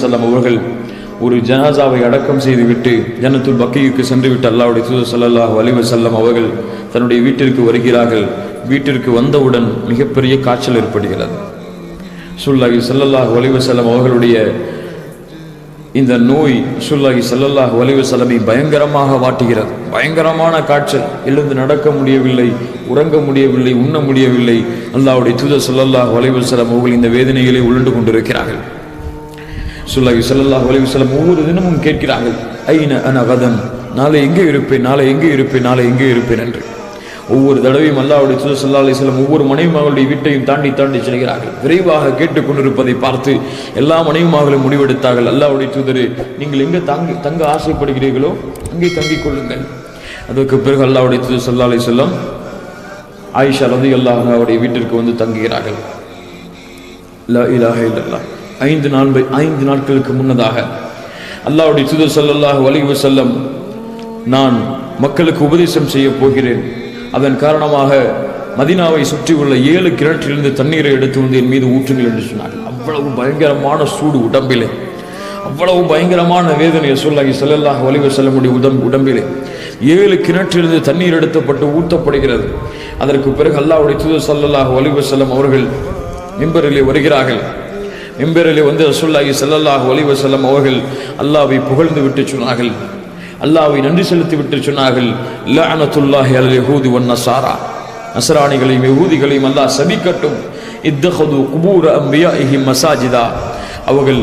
வஸல்லம் அவர்கள் ஒரு ஜனாசாவை அடக்கம் செய்துவிட்டு ஜனத்துள் பக்கியுக்கு சென்றுவிட்டு அல்லாவுடைய அல்லாஹ்வுடைய தூதர் ஸல்லல்லாஹு செல்லம் அவர்கள் தன்னுடைய வீட்டிற்கு வருகிறார்கள். வீட்டிற்கு வந்தவுடன் மிகப்பெரிய காய்ச்சல் ஏற்படுகிறது. சுல்லாஹி ஸல்லல்லாஹு அலைஹி செல்லம் அவர்களுடைய இந்த நோய் சுல்லாஹி செல்லல்லாஹ் அலைஹி செல்லமை பயங்கரமாக வாட்டுகிறது. பயங்கரமான காய்ச்சல். எழுந்து நடக்க முடியவில்லை உறங்க முடியவில்லை உண்ண முடியவில்லை. அல்லாவுடைய தூத செல்லல்லாஹ் அலைஹி செல்லம் அவர்கள் இந்த வேதனைகளை உழண்டு கொண்டிருக்கிறார்கள். சுல்லாஹி ஸல்லல்லாஹு அலைஹி வஸல்லம் ஒவ்வொரு தினமும் கேட்கிறார்கள் ஐன அன கதன் நாளை எங்கே இருப்பேன்? நாளை எங்கே இருப்பேன்? நாளை எங்கே இருப்பேன்? என்று. ஒவ்வொரு தடவையும் அல்லாவுடைய தூதர் சல்லா அலைஹி ஒவ்வொரு மனைவிமார்களுடைய வீட்டையும் தாண்டி தாண்டி செல்கிறார்கள். விரைவாக கேட்டுக்கொண்டிருப்பதை பார்த்து எல்லா மனைவிமார்களும் முடிவெடுத்தார்கள். அல்லாவுடைய தூதரே நீங்கள் எங்கே தங்கி தங்க ஆசைப்படுகிறீர்களோ அங்கே தங்கிக் கொள்ளுங்கள். அதற்கு பிறகு அல்லாவுடைய தூதர் சல்லா அலி வஸல்லம் ஆயிஷா ரதி அல்லாஹாவுடைய அவருடைய வீட்டிற்கு வந்து தங்குகிறார்கள். லா இலாஹ இல்லல்லாஹ். ஐந்து நான்கு ஐந்து நாட்களுக்கு முன்னதாக அல்லாவுடைய தூதர் ஸல்லல்லாஹு வலிவு செல்லம் நான் மக்களுக்கு உபதேசம் செய்ய போகிறேன். அதன் காரணமாக மதினாவை சுற்றியுள்ள ஏழு கிணற்றிலிருந்து தண்ணீரை எடுத்து வந்து என் மீது ஊற்றுங்கள் என்று சொன்னார்கள் அவ்வளவு பயங்கரமான சூடு உடம்பிலே. அவ்வளவு பயங்கரமான வேதனையை சொல்லாகி வலிவு செல்ல முடியும் உடம்பு உடம்பிலே. ஏழு கிணற்றிலிருந்து தண்ணீர் எடுத்தப்பட்டு ஊற்றப்படுகிறது. அதற்கு பிறகு அல்லாவுடைய தூதர் ஸல்லல்லாஹு வலிவு செல்லம் அவர்கள் மிம்பரிலே வருகிறார்கள். எம்பெரலி வந்து ரசூல்லாஹி சல்லாஹ் அலைஹி வஸல்லம் அவர்கள் அல்லாவை புகழ்ந்து விட்டு சொன்னார்கள். அல்லாவை நன்றி செலுத்தி விட்டு சொன்னார்கள். லஅனத்துல்லாஹி அல் யஹூதி ஒன் நசாரா. நசராணிகளையும் யகூதிகளையும் அல்லாஹ் சபிக்கட்டும். இத்தஹது குபூர் அம்பியா இஹி மசாஜிதா. அவர்கள்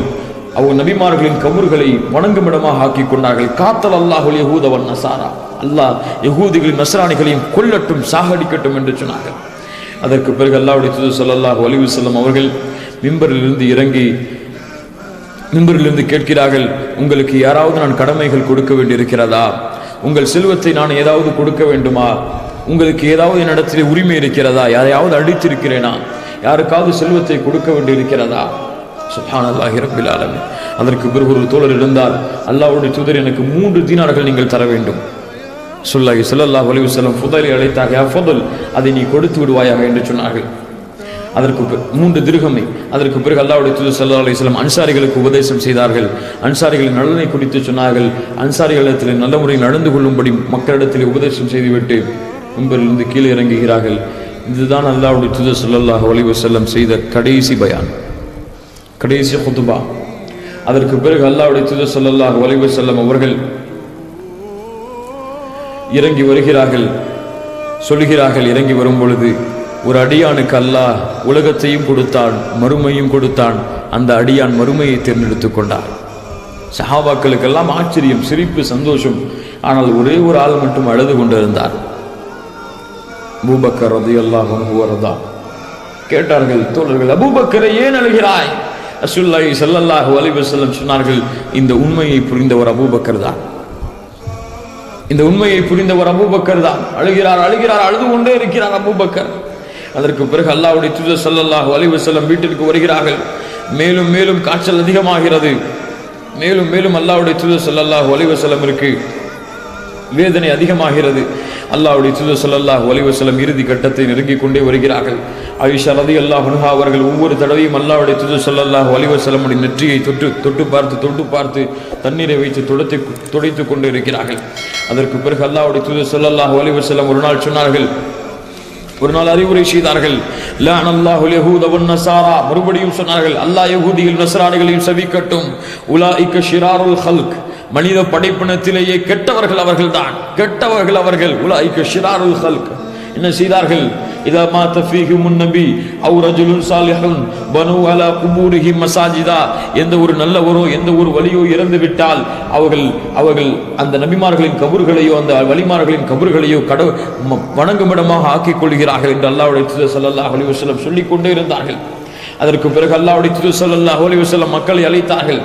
அவங்க நபிமார்களின் கபூர்களை வணங்குமிடமாக ஆக்கி கொண்டார்கள். காத்தல் அல்லாஹுல் யஹூதவன் நசாரா. அல்லாஹ் யகூதிகளின் நசராணிகளையும் கொல்லட்டும் சாகடிக்கட்டும் என்று சொன்னார்கள். அதற்கு பிறகு அல்லாவுடைய துது ஸல்லல்லாஹு அலைஹி செல்லம் அவர்கள் மிம்பரிலிருந்து இறங்கி மிம்பரிலிருந்து கேட்கிறார்கள் உங்களுக்கு யாராவது நான் கடமைகள் கொடுக்க வேண்டியிருக்கிறதா? உங்கள் செல்வத்தை நான் ஏதாவது கொடுக்க வேண்டுமா? உங்களுக்கு ஏதாவது என்னிடத்தில் உரிமை இருக்கிறதா? யாரையாவது அடித்திருக்கிறேனா? யாருக்காவது செல்வத்தை கொடுக்க வேண்டியிருக்கிறதா? சுப்ஹானல்லாஹி ரப்பில் ஆலமீன். அதற்கு பிறகு ஒரு தோழர் இருந்தால் அல்லாஹ்வுடைய தூதர் எனக்கு மூன்று தீனார்கள் நீங்கள் தர வேண்டும். சொல்லாஹி சொல்லல்லா வலிவு செல்லம் புதலை அழைத்தாக புதல் அதை நீ கொடுத்து விடுவாயாக? என்று சொன்னார்கள். அதற்கு மூன்று திருகமை. அதற்கு பிறகு அல்லாவுடைய தூது சல்லா அலைஹி அன்சாரிகளுக்கு உபதேசம் செய்தார்கள். அன்சாரிகளின் நலனை குறித்து சொன்னார்கள். அன்சாரிகளிடத்தில் நல்ல முறையில் நடந்து கொள்ளும்படி மக்களிடத்தில் உபதேசம் செய்துவிட்டு முன்பரிலிருந்து கீழே இறங்குகிறார்கள். இதுதான் அல்லாவுடைய தூது சல்லாஹ் ஒலிவு செல்லம் செய்த கடைசி பயான். கடைசி குத்துபா. அதற்கு பிறகு அல்லாவுடைய தூது சல்லாஹ் ஒலிவு செல்லம் அவர்கள் இறங்கி வருகிறார்கள் சொல்கிறார்கள் இறங்கி வரும் பொழுது ஒரு அடியானுக்கு அல்லாஹ் உலகத்தையும் கொடுத்தான் மறுமையும் கொடுத்தான். அந்த அடியான் மறுமையை தேர்ந்தெடுத்துக் கொண்டார் சஹாபாக்களுக்கெல்லாம் ஆச்சரியம் சிரிப்பு சந்தோஷம். ஆனால் ஒரே ஒரு ஆள் மட்டும் அழுது கொண்டிருந்தார். பூபக்கர் ரலியல்லாஹு அன்ஹு வரதா. கேட்டார்கள் தோழர்கள் அபூபக்கரை ஏன் அழுகிறாய்? அசுல்லாஹி சல்லல்லாஹு அலிவசல்லம் சொன்னார்கள் இந்த உண்மையை புரிந்தவர் அபூபக்கர் தான். இந்த உண்மையை புரிந்தவர் அபூபக்கர் தான். அழுகிறார் அழுகிறார் அழுது கொண்டே இருக்கிறார் அபூபக்கர். அதற்கு பிறகு அல்லாவுடைய தூதர் ஸல்லல்லாஹு அலைஹி வீட்டிற்கு வருகிறார்கள். மேலும் மேலும் காய்ச்சல் அதிகமாகிறது. மேலும் மேலும் அல்லாவுடைய தூதர் ஸல்லல்லாஹு அலைஹி இருக்கு வேதனை அதிகமாகிறது. அல்லாவுடைய தூதர் ஸல்லல்லாஹு அலைஹி இறுதி கட்டத்தை நெருங்கிக் கொண்டே வருகிறார்கள். ஆயிஷா அல்லாஹ் அன்ஹா அவர்கள் ஒவ்வொரு தடவையும் அல்லாவுடைய தூதர் சொல்லல்லாஹ் அலைஹி நெற்றியை தொட்டு தொட்டு பார்த்து தொட்டு பார்த்து தண்ணீரை வைத்து துடைத்து துடைத்து கொண்டு இருக்கிறார்கள். அதற்கு பிறகு அல்லாவுடைய தூதர் சொல்லல்லாஹ் அலைஹி ஒரு நாள் சொன்னார்கள் ஒரு நாள் அறிவுரை செய்தார்கள். மறுபடியும் சொன்னார்கள் அல்லாஹ் நசராணிகளையும் நஸ்ரானிகளையும் உலா இக்க ஷிராருல் ஹல்க். மனித படைப்பினத்திலேயே கெட்டவர்கள் அவர்கள்தான். கெட்டவர்கள் அவர்கள். உலாயிக்க ஷிராருல் ஹல்க். என்ன செய்தார்கள்? இதா மா ஃபீஹிமுன் நபி அவு ரஜுலுன் சாலிஹுன் பனு அலா குபூரிஹி மசாஜிதா. எந்த ஒரு நல்லவரோ எந்த ஒரு வழியோ இறந்து விட்டால் அவர்கள் அவர்கள் அந்த நபிமார்களின் கபர்களையோ அந்த வழிமார்களின் கபர்களையோ கட ம- வணங்குமிடமாக ஆக்கிக் கொள்கிறார்கள் என்று அல்லாவுடைய தூதர் ஸல்லல்லாஹு அலைஹி வஸல்லம் சொல்லிக் கொண்டே இருந்தார்கள். அதற்கு பிறகு அல்லாவுடைய திரு ஸல்லல்லாஹு அலி வசலம் மக்களை அழைத்தார்கள்.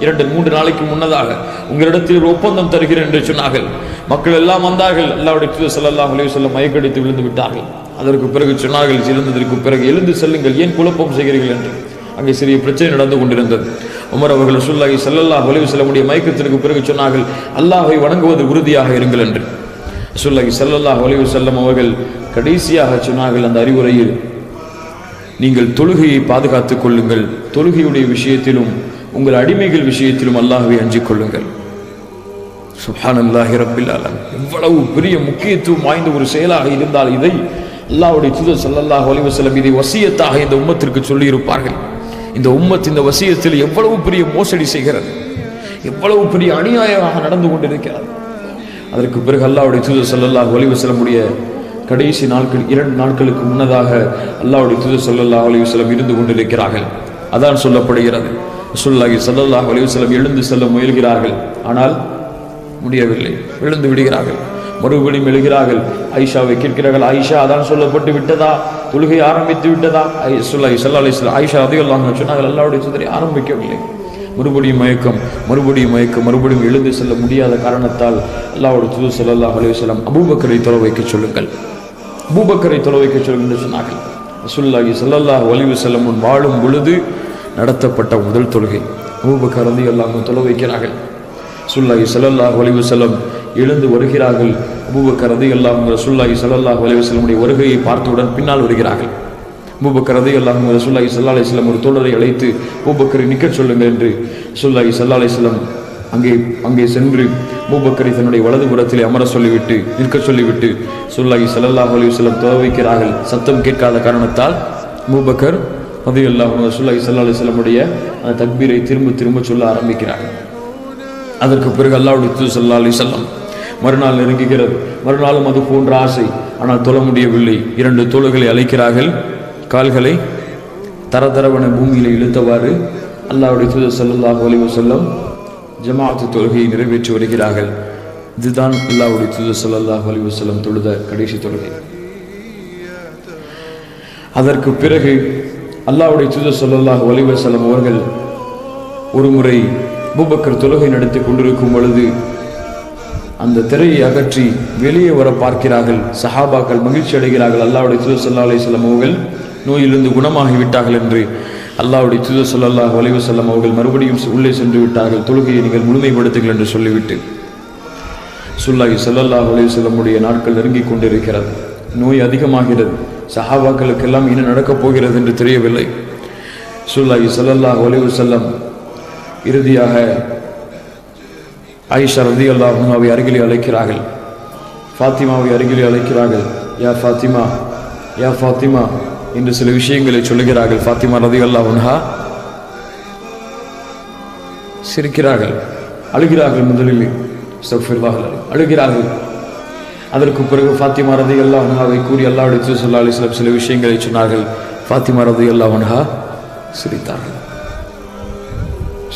இரண்டு மூன்று நாளைக்கு முன்னதாக உங்களிடத்தில் ஒரு ஒப்பந்தம் தருகிறேன் என்று சொன்னார்கள். மக்கள் எல்லாம் வந்தார்கள். அல்லாவுடைய தூதர் ஸல்லல்லாஹு செல்ல மயக்கடித்து விழுந்து விட்டார்கள். அதற்கு பிறகு சொன்னார்கள் இருந்ததற்கு பிறகு எழுந்து செல்லுங்கள். ஏன் குழப்பம் செய்கிறீர்கள்? என்று. அங்கே சிறிய பிரச்சனை நடந்து கொண்டிருந்தது. உமர் அவர்கள் ரசூலுல்லாஹி ஸல்லல்லாஹு அலைஹி செல்லக்கூடிய மயக்கத்திற்கு பிறகு சொன்னார்கள் அல்லாஹை வணங்குவது உறுதியாக இருங்கள் என்று. சொல்லாகி ஸல்லல்லாஹு அலைஹி செல்லும் அவர்கள் கடைசியாக சொன்னார்கள் அந்த அறிவுரையில் நீங்கள் தொழுகையை பாதுகாத்துக் கொள்ளுங்கள். தொழுகையுடைய விஷயத்திலும் உங்கள் அடிமைகள் விஷயத்திலும் அல்லாஹை அஞ்சிக் கொள்ளுங்கள். சுஹானல்லாஹி ரப்பில் ஆலமீன் எவ்வளவு பெரிய முக்கியத்துவம் வாய்ந்த ஒரு செயலாக இருந்தால் இதை அல்லாவுடைய தூதர் சல்லல்லாஹ் அலைஹி செல்லம் இதை வசியத்தாக இந்த உம்மத்திற்கு சொல்லியிருப்பார்கள். இந்த உம்மத் இந்த வசியத்தில் எவ்வளவு பெரிய மோசடி செய்கிறது. எவ்வளவு பெரிய அநியாயமாக நடந்து கொண்டிருக்கிறது. அதற்கு பிறகு அல்லாவுடைய தூதர் சல்லல்லாஹ் அலைஹி கடைசி நாட்கள் இரண்டு நாட்களுக்கு முன்னதாக அல்லாவுடைய தூதர் சல்லல்லா அலைஹி வஸல்லம் இருந்து கொண்டிருக்கிறார்கள். அதான் சொல்லப்படுகிறது. சுல்லாஹி சல்லல்லாஹ் அலைஹி எழுந்து செல்ல முயல்கிறார்கள். ஆனால் முடியவில்லை. விழுந்து விடுகிறார்கள். மறுபடியும் எழுகிறார்கள். ஐஷாவை கேட்கிறார்கள். ஐஷா அதான் சொல்லப்பட்டு விட்டதா? தொழுகை ஆரம்பித்து விட்டதா? ஐ சொல்லாஹி சல்லா அலிஸ்லாம் ஐஷா அதிகம் சொன்னார்கள். அல்லாவுடைய சுதரி ஆரம்பிக்கவில்லை. மறுபடியும் மயக்கம் மறுபடியும் மயக்கம் மறுபடியும் எழுந்து செல்ல முடியாத காரணத்தால் அல்லாவோட தூது செல்லல்லா அலுவலம் அபூபக்கரை தொலை வைக்க சொல்லுங்கள். அபூபக்கரை தொலை வைக்க சொல்லுங்கள் என்று சொன்னார்கள். ரசுல்லாஹி செல்லல்லாஹ் அலைஹி செல்ல முன் வாழும் பொழுது நடத்தப்பட்ட முதல் தொழுகை. அபூபக்கர் ரலியல்லாஹு தொலை வைக்கிறார்கள். சுல்லாஹி ஸல்லல்லாஹு வலிவு செல்லம் எழுந்து வருகிறார்கள். அபூபக்கர் ரலியல்லாஹு ரசூலுல்லாஹி ஸல்லல்லாஹு வலிவு செல்லமுடைய வருகையை பார்த்தவுடன் பின்னால் வருகிறார்கள். அபூபக்கர் ரலியல்லாஹு ரசூலுல்லாஹி ஸல்லல்லாஹு அலைஹி ஒரு தோழரை அழைத்து அபூபக்கரை நிற்கச் சொல்லுங்கள் என்று சுல்லாஹி ஸல்லல்லாஹு அலைஹி அங்கே அங்கே சென்று மூபக்கரை தன்னுடைய வலது புறத்தில் அமர சொல்லிவிட்டு நிற்க சொல்லிவிட்டு சுல்லாஹி சல்லாஹ் அலைஹி வஸல்லம் தொலை சத்தம் கேட்காத காரணத்தால் மூபக்கர் ரலியல்லாஹு சுல்லாஹி ஸல்லல்லாஹு அலைஹி அந்த தக்பீரை திரும்ப திரும்ப சொல்ல ஆரம்பிக்கிறார்கள். அதற்கு பிறகு அல்லாவுடைய தூது சல்லா அலி செல்லம் மறுநாள் நெருங்குகிறது. மறுநாளும் அது போன்ற ஆசை. ஆனால் தொழ முடியவில்லை. இரண்டு தோள்களை அழைக்கிறார்கள். கால்களை தரதரவன பூமியில் இழுத்தவாறு அல்லாவுடைய தூது சல்லல்லாஹு அலைஹி வஸல்லம் ஜமாத்து தொழுகையை நிறைவேற்றி வருகிறார்கள். இதுதான் அல்லாவுடைய தூது சல்லல்லாஹு அலைஹி வஸல்லம் தொழுத கடைசி தொழுகை. அதற்கு பிறகு அல்லாவுடைய தூது சல்லல்லாஹு அலைஹி வஸல்லம் அவர்கள் ஒருமுறை பூபக்கர் தொழுகை நடத்தி கொண்டிருக்கும் பொழுது அந்த திரையை அகற்றி வெளியே வர பார்க்கிறார்கள். சஹாபாக்கள் மகிழ்ச்சி அடைகிறார்கள். அல்லாவுடைய தூதர் சல்லா அலிஸ்லாம் அவர்கள் நோயிலிருந்து குணமாகிவிட்டார்கள் என்று அல்லாவுடைய தூதர் சல்லாஹ் அலைவசல்லம் அவர்கள் மறுபடியும் உள்ளே சென்று விட்டார்கள். தொழுகையை நீங்கள் முழுமைப்படுத்துங்கள் என்று சொல்லிவிட்டு சுல்லாஹி சல்லல்லாஹ் அலைவசல்லமுடைய நாட்கள் நெருங்கிக் கொண்டிருக்கிறது. நோய் அதிகமாகிறது. சஹாபாக்களுக்கெல்லாம் என்ன நடக்கப் போகிறது என்று தெரியவில்லை. சுல்லாஹி சல்லல்லாஹ் செல்லம் இறுதியாக ஆயிஷா ரதி அல்லாஹாவை அருகிலே அழைக்கிறார்கள். ஃபாத்திமாவை அருகிலே அழைக்கிறார்கள். யா ஃபாத்திமா யா ஃபாத்திமா என்று சில விஷயங்களை சொல்லுகிறார்கள். ஃபாத்திமா ரதி அல்லாஹா சிரிக்கிறார்கள். அழுகிறார்கள் முதலில். அழுகிறார்கள். அதற்கு பிறகு ஃபாத்திமா ரதி அல்லாஹாவை கூறி அல்லாவுடைய தூசல்லா அலிஸ்லாம் சில விஷயங்களை சொன்னார்கள். ஃபாத்திமா ரதி அல்லாஹா சிரித்தார்கள்.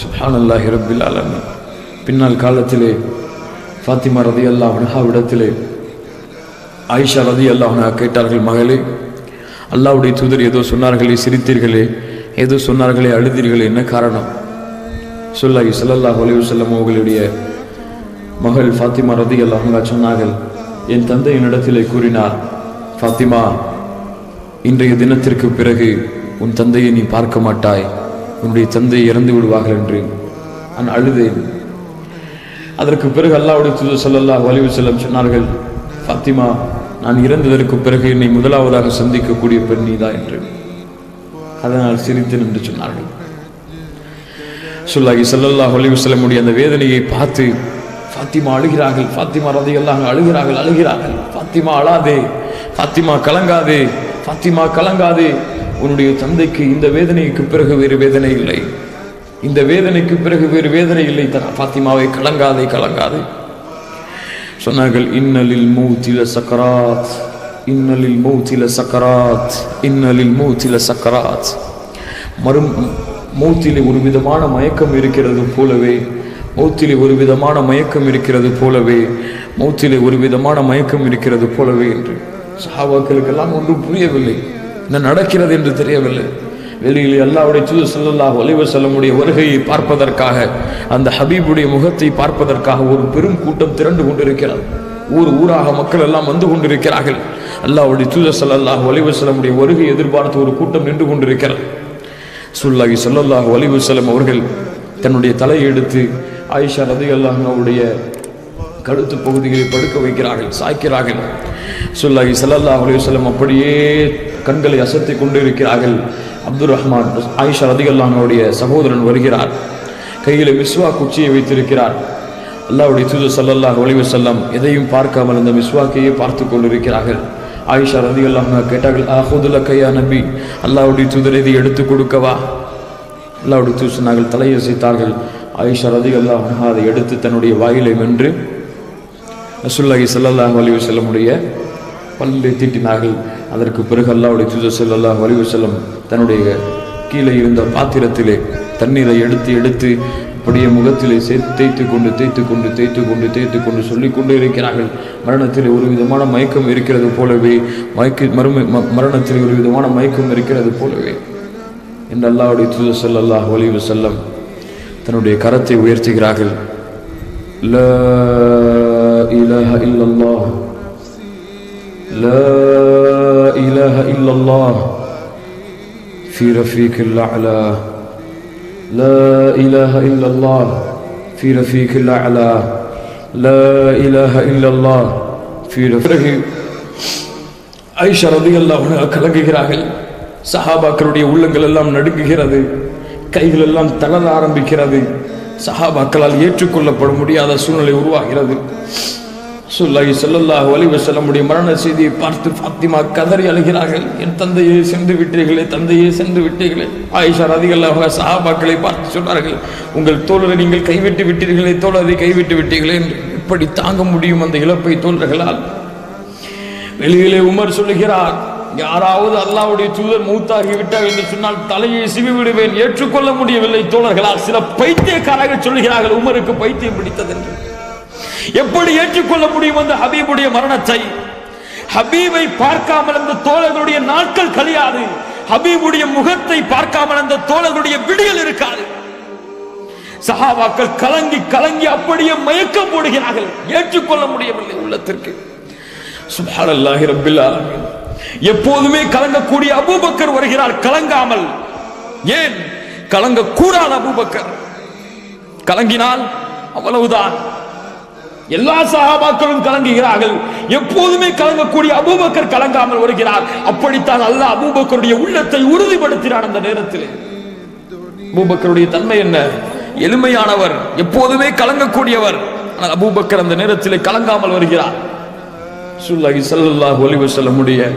சுஹான் அல்லாஹி ரபில் ஆலமின். பின்னால் காலத்திலே ஃபாத்திமா ரதி அல்லாஹ் அனஹாவிடத்திலே ஆயிஷா ரதி அல்லாஹ் கேட்டார்கள் மகளே அல்லாவுடைய தூதர் ஏதோ சொன்னார்களே சிரித்தீர்களே ஏதோ சொன்னார்களே அழுதீர்களே என்ன காரணம்? சொல்லாஹி சல்லல்லாஹ் ஒலிவு செல்லம் அவர்களுடைய மகள் ஃபாத்திமா ரதி அல்லாஹ் சொன்னார்கள் என் தந்தை என்னிடத்திலே கூறினார் ஃபாத்திமா இன்றைய தினத்திற்கு பிறகு உன் தந்தையை நீ பார்க்க மாட்டாய். உன்னுடைய தந்தை இறந்து விடுவார்கள் என்று நான் அழுதேன். அதற்கு பிறகு அல்லாவுடைய தூதர் சல்லல்லாஹ் வலிவு செல்லம் சொன்னார்கள் ஃபாத்திமா நான் இறந்ததற்கு பிறகு என்னை முதலாவதாக சந்திக்கக்கூடிய பெண் நீதா என்று. அதனால் சிரித்தேன் என்று சொன்னார்கள். சொல்லாகி சல்லல்லாஹ் வலிவு செல்லமுடைய அந்த வேதனையை பார்த்து ஃபாத்திமா அழுகிறார்கள் ஃபாத்திமா ரதி எல்லாம் அழுகிறார்கள் அழுகிறார்கள். ஃபாத்திமா அழாதே ஃபாத்திமா கலங்காதே ஃபாத்திமா கலங்காதே உன்னுடைய தந்தைக்கு இந்த வேதனைக்கு பிறகு வேறு வேதனை இல்லை. இந்த வேதனைக்கு பிறகு வேறு வேதனை இல்லை. தன் ஃபாத்திமாவை கலங்காதே கலங்காதே. சொன்னார்கள் இன்னலில் மூத்தில சக்கராத் இன்னலில் மூத்தில சக்கராத் இன்னலில் மூத்தில சக்கராத். மறு மூத்திலே ஒரு விதமான மயக்கம் இருக்கிறது போலவே மௌத்திலே ஒரு விதமான மயக்கம் இருக்கிறது போலவே மௌத்திலே ஒரு விதமான மயக்கம் இருக்கிறது போலவே என்று சஹாபாக்களுக்கெல்லாம் ஒன்றும் புரியவில்லை. என்ன நடக்கிறது என்று தெரியவில்லை. வெளியில் அல்லாவுடைய தூது சொல்லல்லாஹ் ஒலிவ செல்லமுடைய வருகையை பார்ப்பதற்காக அந்த ஹபீபுடைய முகத்தை பார்ப்பதற்காக ஒரு பெரும் கூட்டம் திரண்டு கொண்டிருக்கிறது. ஊர் ஊராக மக்கள் எல்லாம் வந்து கொண்டிருக்கிறார்கள். அல்லாவுடைய தூத சல்லல்லாஹ் ஒலிவ செல்லமுடைய வருகை எதிர்பார்த்து ஒரு கூட்டம் நின்று கொண்டிருக்கிறது. சுல்லாஹி சல்லல்லாஹ் ஒலிவு செல்லம் அவர்கள் தன்னுடைய தலையை எடுத்து ஆயிஷா ரதி அல்லாஹனுடைய கழுத்து பகுதிகளை படுக்க வைக்கிறார்கள் சாய்க்கிறார்கள். சொல்லாஹி சல்லா அலுவலம் அப்படியே கண்களை அசத்தி கொண்டு இருக்கிறார்கள் அப்துல் ரஹ்மான் ஆயிஷா ரதிகல்லானுடைய சகோதரன் வருகிறார். கையில் மிஸ்வா குச்சியை வைத்திருக்கிறார். அல்லாவுடைய தூது சல்லல்லாஹ் ஒளிவு செல்லம் எதையும் பார்க்காமல் அந்த மிஸ்வாக்கையே பார்த்து கொண்டிருக்கிறார்கள். ஆயிஷா ரலியல்லாஹு கேட்டார்கள் ஆஹுதுல கையா நம்பி அல்லாவுடைய தூதர் இதை எடுத்து கொடுக்கவா அல்லாவுடைய தூதர் சொன்னார்கள் தலையசைத்தார்கள். ஆயிஷா ரலியல்லாஹு அதை எடுத்து தன்னுடைய வாயிலை வென்று ரசூலுல்லாஹி சல்லாஹ் வலிவு செல்லமுடைய பல்லை தீட்டினார்கள். அதற்கு பிறகு அல்லாவுடைய தூது ஸல்லல்லாஹு வலிவு செல்லம் தன்னுடைய கீழே இருந்த பாத்திரத்திலே தண்ணீரை எடுத்து எடுத்து அப்படியே முகத்திலே சே தேய்த்து கொண்டு தேய்த்து கொண்டு தேய்த்து கொண்டு தேய்த்து கொண்டு சொல்லிக் கொண்டு இருக்கிறார்கள். மரணத்தில் ஒரு விதமான மயக்கம் இருக்கிறது போலவே மயக்க மறுமை ம- மரணத்தில் ஒரு விதமான மயக்கம் இருக்கிறது போலவே. என்று அல்லாவுடைய தூது ஸல்லல்லாஹு அலைஹி செல்லம் தன்னுடைய கரத்தை உயர்த்துகிறார்கள். ல إله إلا الله لا إله إلا الله في رفيق الأعلى لا إله إلا الله في رفيق الأعلى لا إله إلا الله في رفيق ஐஷா ரதியல்லாஹு அன்ஹா கலங்குகிறார்கள் சஹாபாக்களுடைய உள்ளங்கள் எல்லாம் நடுங்குகிறது கைகள் எல்லாம் தளர ஆரம்பிக்கிறது சஹாபாக்களால் ஏற்றுக்கொள்ளப்பட முடியாத சூழ்நிலை உருவாகிறது. சுல்லாஹி ஸல்லல்லாஹு செல்ல முடியும் மரண செய்தியை பார்த்து ஃபாத்திமா கதறி அழுகிறார்கள். என் தந்தையே சென்று விட்டீர்களே தந்தையே சென்று விட்டீர்களே. ஆயிஷா ரதியல்லாஹு சஹாபாக்களை பார்த்து சொன்னார்கள் உங்கள் தோழரை நீங்கள் கைவிட்டு விட்டீர்களே தோழரை கைவிட்டு விட்டீர்களே என்று. எப்படி தாங்க முடியும் அந்த இழப்பை தோழர்களால்? வெளியிலே உமர் சொல்லுகிறார் யாராவது அல்லாவுடைய தூதர் மூத்தாகி விட்டார் என்று சொன்னால் தலையை சிவி விடுவேன் ஏற்றுக்கொள்ள முடியவில்லை. தோழர்களால் சில பைத்தியக்காரர்கள் சொல்கிறார்கள் உமருக்கு பைத்தியம் பிடித்தது என்று. எப்படி ஏற்றுக்கொள்ள முடியும் அந்த ஹபீபுடைய மரணத்தை? ஹபீபை பார்க்காமல் அந்த தோழர்களுடைய நாட்கள் கழியாது. ஹபீபுடைய முகத்தை பார்க்காமல் அந்த தோழர்களுடைய விடியல் இருக்காது. சஹாபாக்கள் கலங்கி கலங்கி அப்படியே மயக்கம் போடுகிறார்கள். ஏற்றுக்கொள்ள முடியவில்லை உள்ளத்திற்கு. சுப்ஹானல்லாஹி ரப்பில் ஆலமீன். எப்போதுமே கலங்கக்கூடிய அபூபக்கர் வருகிறார் கலங்காமல். ஏன்? கலங்க கூடாது அபூபக்கர். கலங்கினால் அவ்வளவுதான். எல்லா சகாபாக்களும் கலங்குகிறார்கள். எப்போதுமே கலங்கக்கூடிய அபூபக்கர் கலங்காமல் வருகிறார். அப்படித்தான் அல்ல அபூபக்கருடைய உள்ளத்தை உறுதிப்படுத்தினார் அந்த நேரத்தில். அபூபக்கருடைய தன்மை என்ன? எளிமையானவர் எப்போதுமே கலங்கக்கூடியவர். ஆனால் அபூபக்கர் அந்த நேரத்தில் கலங்காமல் வருகிறார். சுல்லாஹி ஸல்லல்லாஹு அலைஹி முடிய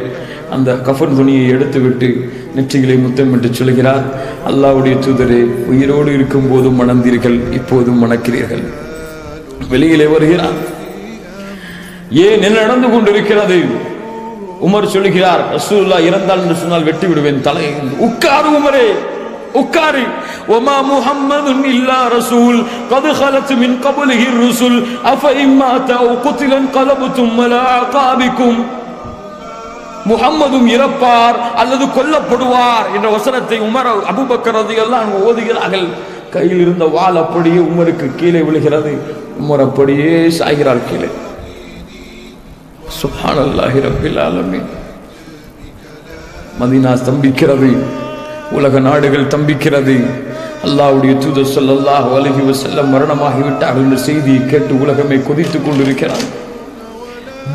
அந்த கஃபர் துணியை எடுத்துவிட்டு நெற்றிகளை முத்தமிட்டு சொல்கிறார் அல்லாவுடைய தூதரே உயிரோடு இருக்கும் போதும் மணந்தீர்கள் இப்போதும் மணக்கிறீர்கள். வெளியிலே வருகிறார் ஏன் என்ன நடந்து கொண்டிருக்கிறது? உமர் சொல்லுகிறார் ரசூல்லா இறந்தால் என்று சொன்னால் வெட்டி விடுவேன் தலை உட்காரு உமரே உட்காரு. ஒமா முஹம்மதுன் இல்லா ரசூல் கது ஹலத் மின் கபுலிஹி ருசுல் அஃப இம்மாத்தா குத்திலன் கலபு தும்மலா காபிக்கும் முகம்மதும் இறப்பார் அல்லது கொல்லப்படுவார் என்ற வசனத்தை உமர் அபுபக்கரது எல்லாம் ஓதுகிறார்கள். கையில் இருந்த வாள் அப்படியே உமருக்கு கீழே விழுகிறது. உமர் அப்படியே சாய்கிறார் கீழே. சுப்ஹானல்லாஹி ரப்பில் ஆலமீன். மதீனா ஸ்தம்பிக்கிறது. உலக நாடுகள் தம்பிக்கிறது அல்லாவுடைய தூத ஸல்லல்லாஹு அலைஹி செல்லம் மரணமாகிவிட்டார் என்ற செய்தியை கேட்டு உலகமே கொதித்துக் கொண்டிருக்கிறார்.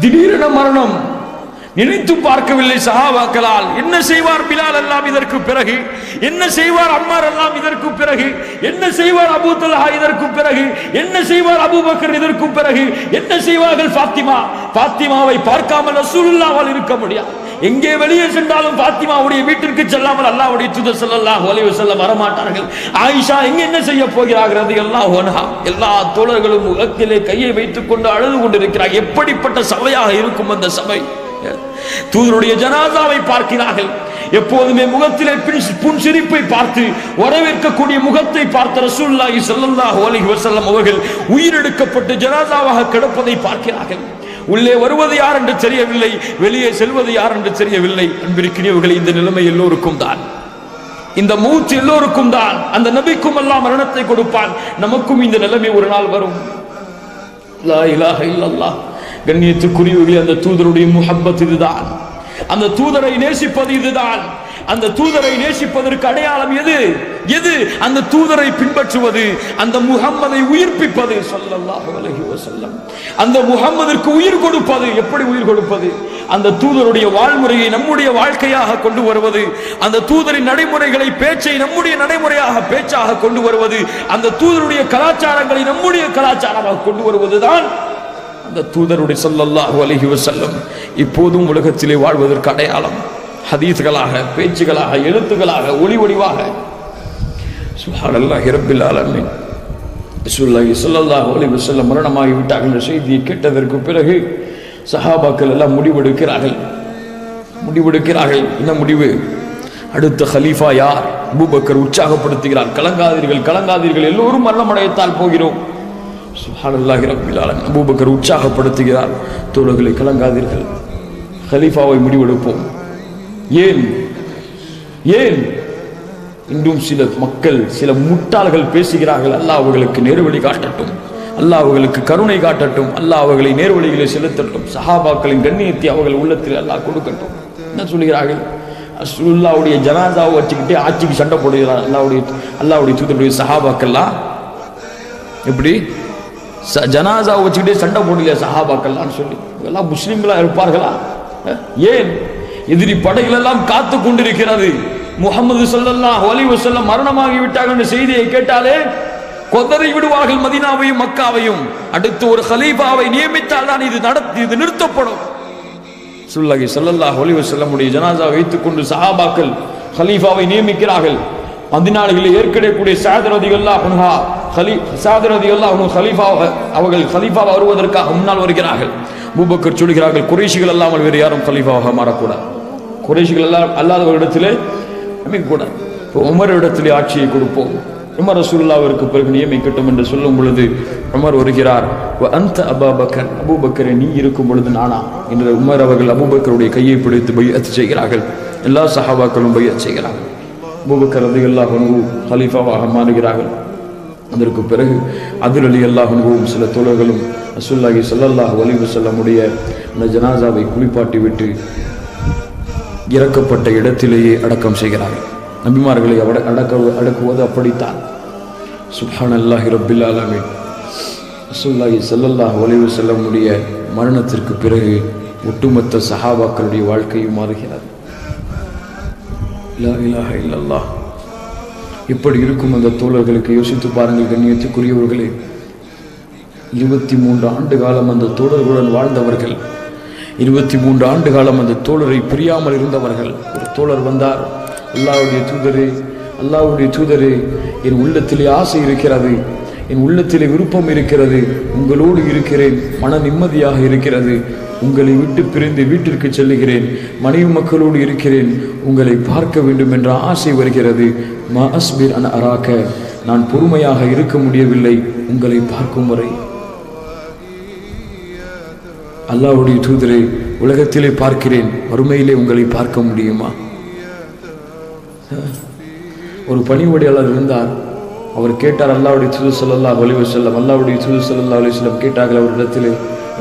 திடீரென மரணம். நினைத்து பார்க்கவில்லை சஹாபாக்களால் என்ன செய்வார் பிலால் எல்லாம் இதற்கு பிறகு? என்ன செய்வார் அம்மார் எல்லாம் இதற்கு பிறகு? என்ன செய்வார் அபு தலஹா இதற்கு பிறகு? என்ன செய்வார் அபூபக்கர் இதற்கு பிறகு? என்ன செய்வார்கள் பாத்திமா பாத்திமாவை பார்க்காமல் ரசூலுல்லாவால் இருக்க முடியாது. எங்கே வெளியே சென்றாலும் பாத்திமாவுடைய வீட்டிற்கு செல்லாமல் அல்லாவுடைய தூதர் செல்லல்லாஹ் ஒலிவு செல்ல வரமாட்டார்கள். ஆயிஷா எங்க என்ன செய்ய போகிறார்கள் ரலியல்லாஹு அன்ஹா. எல்லா தோழர்களும் முகத்திலே கையை வைத்துக் கொண்டு அழுது கொண்டிருக்கிறார். எப்படிப்பட்ட சபையாக இருக்கும் அந்த சபை? தூதருடைய ஜனாதாவை பார்க்கிறார்கள். எப்போதுமே முகத்திலே புன் புன்சிரிப்பை பார்த்து வரவேற்கக்கூடிய முகத்தை பார்த்த ரசூல்லாஹி ஸல்லல்லாஹு அலஹி வசல்லம் அவர்கள் உயிரெடுக்கப்பட்டு ஜனாதாவாக கிடப்பதை பார்க்கிறார்கள். உள்ளே வருவது யார் என்று தெரியவில்லை வெளியே செல்வது யார் என்று தெரியவில்லை. அன்பிருக்கிறவர்கள் இந்த நிலைமை எல்லோருக்கும் தான். இந்த மூச்சு எல்லோருக்கும் தான். அந்த நபிக்கும் எல்லாம் மரணத்தை கொடுப்பான். நமக்கும் இந்த நிலைமை ஒரு நாள் வரும். லா இலாஹ இல்லல்லாஹ். கண்ணியத்துக்குரியவர்களே அந்த தூதருடைய முஹப்பத் இதுதான். அந்த தூதரை நேசிப்பது இதுதான். அந்த தூதரை நேசிப்பதற்கு அடையாளம் எது? எது? அந்த தூதரை பின்பற்றுவது. அந்த முகம்மதை உயிர்ப்பிப்பது. ஸல்லல்லாஹு அலைஹி வஸல்லம். அந்த முகம்மதிற்கு உயிர் கொடுப்பது. எப்படி உயிர் கொடுப்பது? அந்த தூதருடைய வாழ்முறையை நம்முடைய வாழ்க்கையாக கொண்டு வருவது. அந்த தூதரின் நடைமுறைகளை பேச்சை நம்முடைய நடைமுறையாக பேச்சாக கொண்டு வருவது. அந்த தூதருடைய கலாச்சாரங்களை நம்முடைய கலாச்சாரமாக கொண்டு வருவதுதான் அந்த தூதருடைய ஸல்லல்லாஹு அலைஹி வஸல்லம் இப்போதும் உலகத்திலே வாழ்வதற்கு அடையாளம். ஹதீஸ்களாக பேச்சுகளாக எழுத்துக்களாக ஒளி ஒளிவாக. சுப்ஹானல்லாஹி ரப்பில் ஆலமீன். ரசூலுல்லாஹி ஸல்லல்லாஹு அலைஹி வஸல்லம் மரணமாகி விட்டார்கள் என்ற செய்தியை கேட்டதற்கு பிறகு சஹாபாக்கள் எல்லாம் முடிவெடுக்கிறார்கள். முடிவெடுக்கிறார்கள். என்ன முடிவு? அடுத்த ஹலீஃபா யார்? பூபக்கர் உற்சாகப்படுத்துகிறார். கலங்காதீர்கள் கலங்காதீர்கள். எல்லோரும் மரணமடையத்தால் போகிறோம். சுஹானல்லாஹி ரப்பில் அபூபக்கர் உற்சாகப்படுத்துகிறார். தோழர்களை கலங்காதீர்கள். ஹலீஃபாவை முடிவெடுப்போம். ஏன்? ஏன்? இன்றும் சில மக்கள் சில முட்டாள்கள் பேசுகிறார்கள். அல்லாஹ் அவர்களுக்கு நேர்வழி காட்டட்டும். அல்லாஹ் அவர்களுக்கு கருணை காட்டட்டும். அல்லாஹ் அவர்களை நேர்வழிகளை செலுத்தட்டும். சஹாபாக்களின் கண்ணியத்தை அவர்கள் உள்ளத்தில் அல்லாஹ் கொடுக்கட்டும். என்ன சொல்கிறார்கள்? அஸ்ருல்லாவுடைய ஜனாதாவை வச்சுக்கிட்டே ஆட்சிக்கு சண்டை போடுகிறார். அல்லாவுடைய அல்லாவுடைய தூதருடைய சஹாபாக்கள்லாம். எப்படி? ச ஜனாசாவை வச்சுக்கிட்டே சண்டை போடலையா சஹாபாக்கள்லாம் சொல்லி. இதெல்லாம் முஸ்லீம்களா இருப்பார்களா? ஏன்? எதிரி படைகள் எல்லாம் காத்து கொண்டிருக்கிறது. முகமது சொல்லல்லா அலைஹி வஸல்லம் மரணமாகி விட்டார்கள் என்ற செய்தியை கேட்டாலே கொதறி விடுவார்கள் மதீனாவையும் மக்காவையும். அடுத்து ஒரு ஹலீஃபாவை நியமித்தால் தான் இது நடத்தி இது நிறுத்தப்படும். சுல்லாஹி ஸல்லல்லாஹு அலைஹி வஸல்லமுடைய ஜனாசா வைத்துக்கொண்டு சஹாபாக்கள் ஹலீஃபாவை நியமிக்கிறார்கள். பதினாலுகளில் ஏற்கனவே சாதர் ரதியல்லாஹு அன்ஹா ஹலி சாதர் ரதியல்லாஹு ஹலீஃபா அவர்கள் ஹலீஃபா வருவதற்காக முன்னால் வருகிறார்கள். பூபக்கர் சொல்கிறார்கள் குறைஷிகள் அல்லாமல் வேறு யாரும் ஹலீஃபாவாக மாறக்கூடாது. குறைஷிகள் எல்லாம் அல்லாதவரிடத்திலே அமைக்கக்கூடாது இப்போ உமர் இடத்திலே ஆட்சியை கொடுப்போம். உமர் ரசூலுல்லாவிற்கு பிறகு நியமிக்கட்டும் என்று சொல்லும் பொழுது உமர் வருகிறார் அந்த அபாபக்கர் அபூபக்கரை நீ இருக்கும் பொழுது நானா? என்று உமர் அவர்கள் அபூபக்கருடைய கையை பிடித்து பையத்து செய்கிறார்கள். எல்லா சஹாபாக்களும் பையத் செய்கிறார்கள். அபூபக்கர் ரதி அல்லாஹ் ஹலீஃபாவாக மாறுகிறார்கள். அதற்கு பிறகு அதில் அலி அல்லாஹுவும் சில தோழர்களும் அசுல்லாஹி சல்லல்லாஹ் அலைஹி செல்லமுடைய அந்த ஜனாசாவை குளிப்பாட்டி விட்டு இறக்கப்பட்ட இடத்திலேயே அடக்கம் செய்கிறார்கள். நபிமார்களை அட அடக்க அடக்குவது அப்படித்தான். சுஹான் அல்லாஹி ரபில் ஆலமீன். அசுல்லாஹி சல்லல்லாஹ் அலைஹி செல்லமுடைய மரணத்திற்கு பிறகு ஒட்டுமொத்த சஹாபாக்களுடைய வாழ்க்கையும் மாறுகிறது. லா இலாஹ இல்லல்லாஹ். இப்படி இருக்கும் அந்த தோழர்களுக்கு யோசித்து பாருங்கள் கண்ணியத்துக்குரியவர்களே. இருபத்தி மூன்று ஆண்டு காலம் அந்த தோழர்களுடன் வாழ்ந்தவர்கள். இருபத்தி மூன்று ஆண்டு காலம் அந்த தோழரை பிரியாமல் இருந்தவர்கள். ஒரு தோழர் வந்தார். அல்லாவுடைய தூதரே அல்லாவுடைய தூதரே என் உள்ளத்திலே ஆசை இருக்கிறது. என் உள்ளத்திலே விருப்பம் இருக்கிறது. உங்களோடு இருக்கிறேன். மன நிம்மதியாக இருக்கிறது. உங்களை விட்டு பிரிந்து வீட்டிற்கு செல்லுகிறேன். மனைவி மக்களோடு இருக்கிறேன். உங்களை பார்க்க வேண்டும் என்ற ஆசை வருகிறது. மா அஸ்பிர் அன் அராக்க. நான் பொறுமையாக இருக்க முடியவில்லை. உங்களை பார்க்கும் வரை. அல்லாவுடைய தூதரை உலகத்திலே பார்க்கிறேன். வறுமையிலே உங்களை பார்க்க முடியுமா? ஒரு பணிவுடையாளர் இருந்தார். அவர் கேட்டார் அல்லாவுடைய தூது சொல்லல்லா ஒளிவு செல்லம் அல்லாவுடைய தூது சொல்லல்லா அலைஹி செல்லம் கேட்டார்கள் அவரிடத்திலே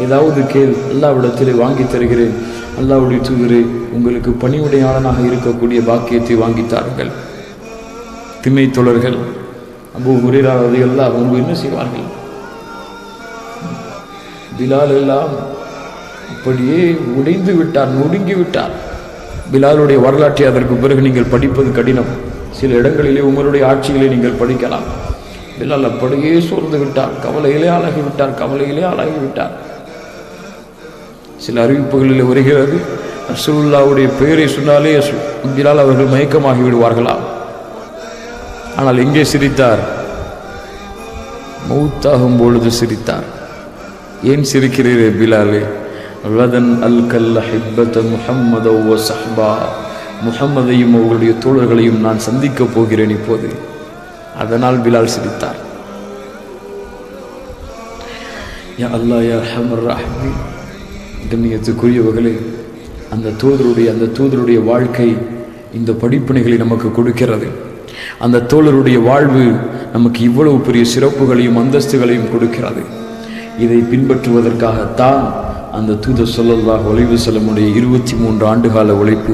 ஏதாவது கேள் அல்லாவிடத்திலே வாங்கி தருகிறேன். அல்லாவுடைய தூதரே உங்களுக்கு பணிவுடையாளனாக இருக்கக்கூடிய பாக்கியத்தை வாங்கித்தார்கள் தாருங்கள். திண்ணை தோழர்கள் அபு எல்லாம் அவங்க என்ன செய்வார்கள்? பிலால் எல்லாம் அப்படியே உடைந்து விட்டார் நொடுங்கி விட்டார். பிலாலுடைய வரலாற்றை அதற்கு பிறகு நீங்கள் படிப்பது கடினம். சில இடங்களிலே உங்களுடைய ஆட்சிகளை நீங்கள் படிக்கலாம். பில்லால் அப்படியே சோர்ந்து விட்டார். கவலையிலே ஆளாகி விட்டார் கவலையிலே ஆளாகிவிட்டார் சில அறிவிப்புகளில் வருகிறது. அசுல்லாவுடைய பெயரை சொன்னாலே பிலால் அவர்கள் மயக்கமாகி விடுவார்களாம் ஆனால் எங்கே சிரித்தார்? மௌத்தாகும் பொழுது சிரித்தார். ஏன் சிரிக்கிறீரே பிலாலே? வதன் அல் கல்ல ஹிப்பத் முஹம்மதோ சஹ்பா. முகம்மதையும் அவர்களுடைய தோழர்களையும் நான் சந்திக்கப் போகிறேன் இப்போது. அதனால் பிலால் சிரித்தார். யா அல்லாஹ் யா கண்ணியத்துக்குரியவர்களே அந்த தூதருடைய அந்த தூதருடைய வாழ்க்கை இந்த படிப்பினைகளை நமக்கு கொடுக்கிறது. அந்த தோழருடைய வாழ்வு நமக்கு இவ்வளவு பெரிய சிறப்புகளையும் அந்தஸ்துகளையும் கொடுக்கிறது. இதை பின்பற்றுவதற்காகத்தான் அந்த தூதர் ஸல்லல்லாஹு ஒளிவு செல்லமுடைய இருபத்தி மூன்று ஆண்டுகால உழைப்பு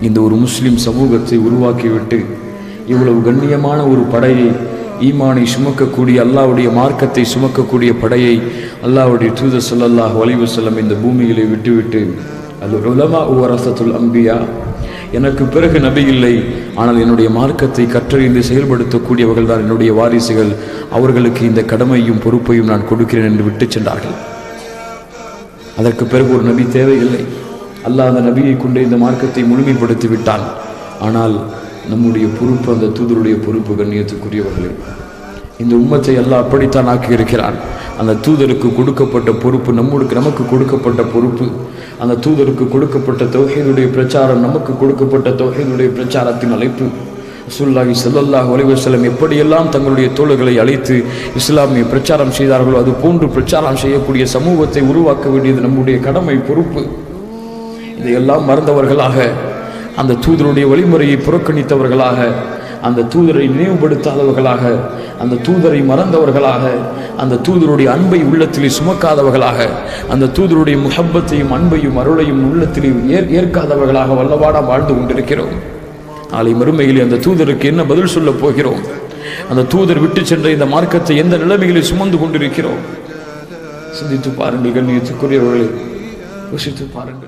இந்த ஒரு முஸ்லிம் சமூகத்தை உருவாக்கிவிட்டு இவ்வளவு கண்ணியமான ஒரு படையை ஈமானை சுமக்கக்கூடிய அல்லாவுடைய மார்க்கத்தை சுமக்கக்கூடிய படையை அல்லாவுடைய தூத சொல்லல்லாஹ் வலிவு செல்லம் இந்த பூமியிலே விட்டுவிட்டு அது உலமா வரசத்துல் அம்பியா எனக்கு பிறகு நபி இல்லை ஆனால் என்னுடைய மார்க்கத்தை கற்றறிந்து செயல்படுத்தக்கூடியவர்கள் தான் என்னுடைய வாரிசுகள். அவர்களுக்கு இந்த கடமையும் பொறுப்பையும் நான் கொடுக்கிறேன் என்று விட்டுச் சென்றார்கள். அதற்கு பிறகு ஒரு நபி தேவையில்லை. அல்லாஹ் அந்த நபியை கொண்டு இந்த மார்க்கத்தை முழுமைப்படுத்தி விட்டான் ஆனால் நம்முடைய பொறுப்பு அந்த தூதருடைய பொறுப்பு கண்ணியத்துக்குரியவர்களே. இந்த உம்மத்தை எல்லாம் அப்படித்தான் ஆக்கி இருக்கிறான் அந்த தூதருக்கு கொடுக்கப்பட்ட பொறுப்பு நம்முடைய நமக்கு கொடுக்கப்பட்ட பொறுப்பு. அந்த தூதருக்கு கொடுக்கப்பட்ட தொகையினுடைய பிரச்சாரம் நமக்கு கொடுக்கப்பட்ட தொகையினுடைய பிரச்சாரத்தின் அழைப்பு. சுல்லாஹி ஸல்லல்லாஹு அலைஹி எப்படியெல்லாம் தங்களுடைய தோழர்களை அழைத்து இஸ்லாமிய பிரச்சாரம் செய்தார்களோ அது போன்று பிரச்சாரம் செய்யக்கூடிய சமூகத்தை உருவாக்க வேண்டியது நம்முடைய கடமை பொறுப்பு. இதையெல்லாம் மறந்தவர்களாக அந்த தூதருடைய வழிமுறையை புறக்கணித்தவர்களாக அந்த தூதரை நினைவுபடுத்தாதவர்களாக அந்த தூதரை மறந்தவர்களாக அந்த தூதருடைய அன்பை உள்ளத்திலே சுமக்காதவர்களாக அந்த தூதருடைய முஹப்பத்தையும் அன்பையும் அருளையும் உள்ளத்திலே ஏற் ஏற்காதவர்களாக வல்லவாடா வாழ்ந்து கொண்டிருக்கிறோம். நாளை மறுமையில் அந்த தூதருக்கு என்ன பதில் சொல்ல போகிறோம்? அந்த தூதர் விட்டு சென்ற இந்த மார்க்கத்தை எந்த நிலைமைகளில் சுமந்து கொண்டிருக்கிறோம்? சிந்தித்து பாருங்கள் கண்ணியத்துக்குரியவர்களே யோசித்து பாருங்கள்.